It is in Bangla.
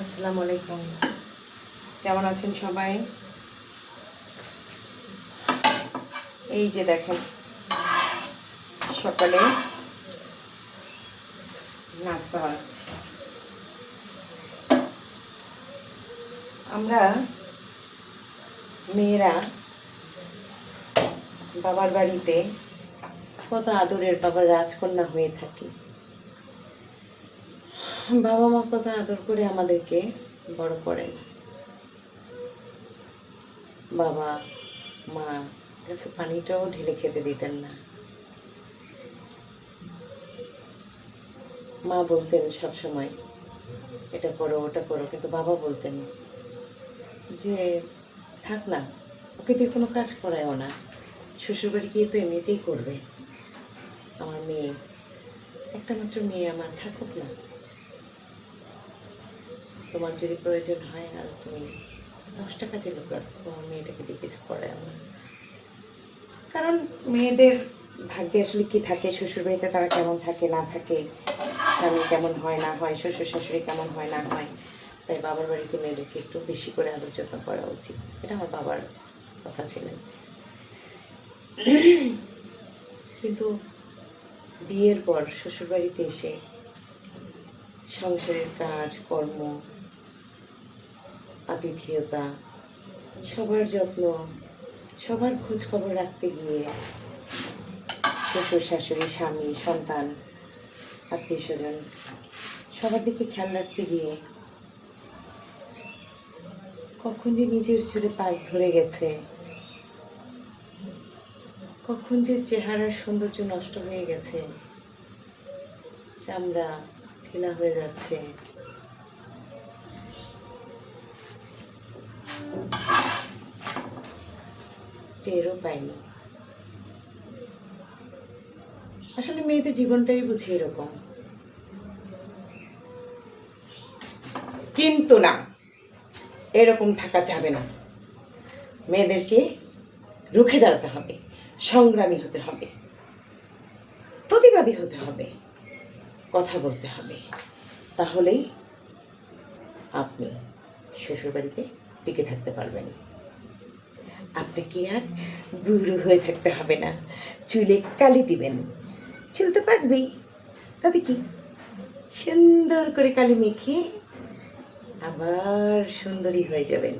আসসালামু আলাইকুম। কেমন আছেন সবাই? এই যে দেখেন সকালে নাস্তা বানাচ্ছি। আমরা মেয়েরা বাবার বাড়িতে কত আদরের বাবার রাজকন্যা হয়ে থাকি। বাবা মা কত আদর করে আমাদেরকে বড় করেন। বাবা, মা কাছে পানিটাও ঢেলে খেতে দিতেন না। মা বলতেন সব সময় এটা করো, ওটা করো। কিন্তু বাবা বলতেন যে, থাক না, ওকে দিয়ে কোনো কাজ করায়ও না। শ্বশুরবাড়ি গিয়ে তো এমনিতেই করবে। আমার মেয়ে। একটা মাত্র মেয়ে আমার থাকুক না। তোমার যদি প্রয়োজন হয়, আর তুমি দশ টাকা যে লোক রাখো, তোমার মেয়েটাকে দিয়ে কিছু করে আমার। কারণ মেয়েদের ভাগ্যে আসলে কি থাকে? শ্বশুরবাড়িতে তারা কেমন থাকে, না থাকে? স্বামী কেমন হয়, না হয়? শ্বশুর শাশুড়ি কেমন হয়, না হয়? তাই বাবার বাড়িতে মেয়েদেরকে একটু বেশি করে আলোচনা করা উচিত। এটা আমার বাবার কথা ছিলেন। কিন্তু বিয়ের পর শ্বশুরবাড়িতে এসে সংসারের কাজ, কর্ম, আতিথেয়তা, সবার যত্ন, সবার খোঁজ খবর রাখতে গিয়ে শ্বশুর শাশুড়ি স্বামী, সন্তান আত্মীয় স্বজন সবার দিকে খেয়াল রাখতে গিয়ে কখন যে নিজের চুলে পাক ধরে গেছে। কখন যে চেহারার সৌন্দর্য নষ্ট হয়ে গেছে, চামড়া ঢিলা হয়ে যাচ্ছে। টেরও পাইনি। আসলে মেয়েদের জীবনটাই বুঝি এরকম। কিন্তু না, এরকম থাকা যাবে না। মেয়েদেরকে রুখে দাঁড়াতে হবে। সংগ্রামী হতে হবে। প্রতিবাদী হতে হবে। কথা বলতে হবে। তাহলেই আপনি শ্বশুরবাড়িতে টিকে থাকতে পারবেন। আপনাকে আর বুড়ো হয়ে থাকতে হবে না? চুলে কালি দিবেন। চুল তো পাকবেই তাতে কি? সুন্দর করে কালি মেখে আবার সুন্দরী হয়ে যাবেন।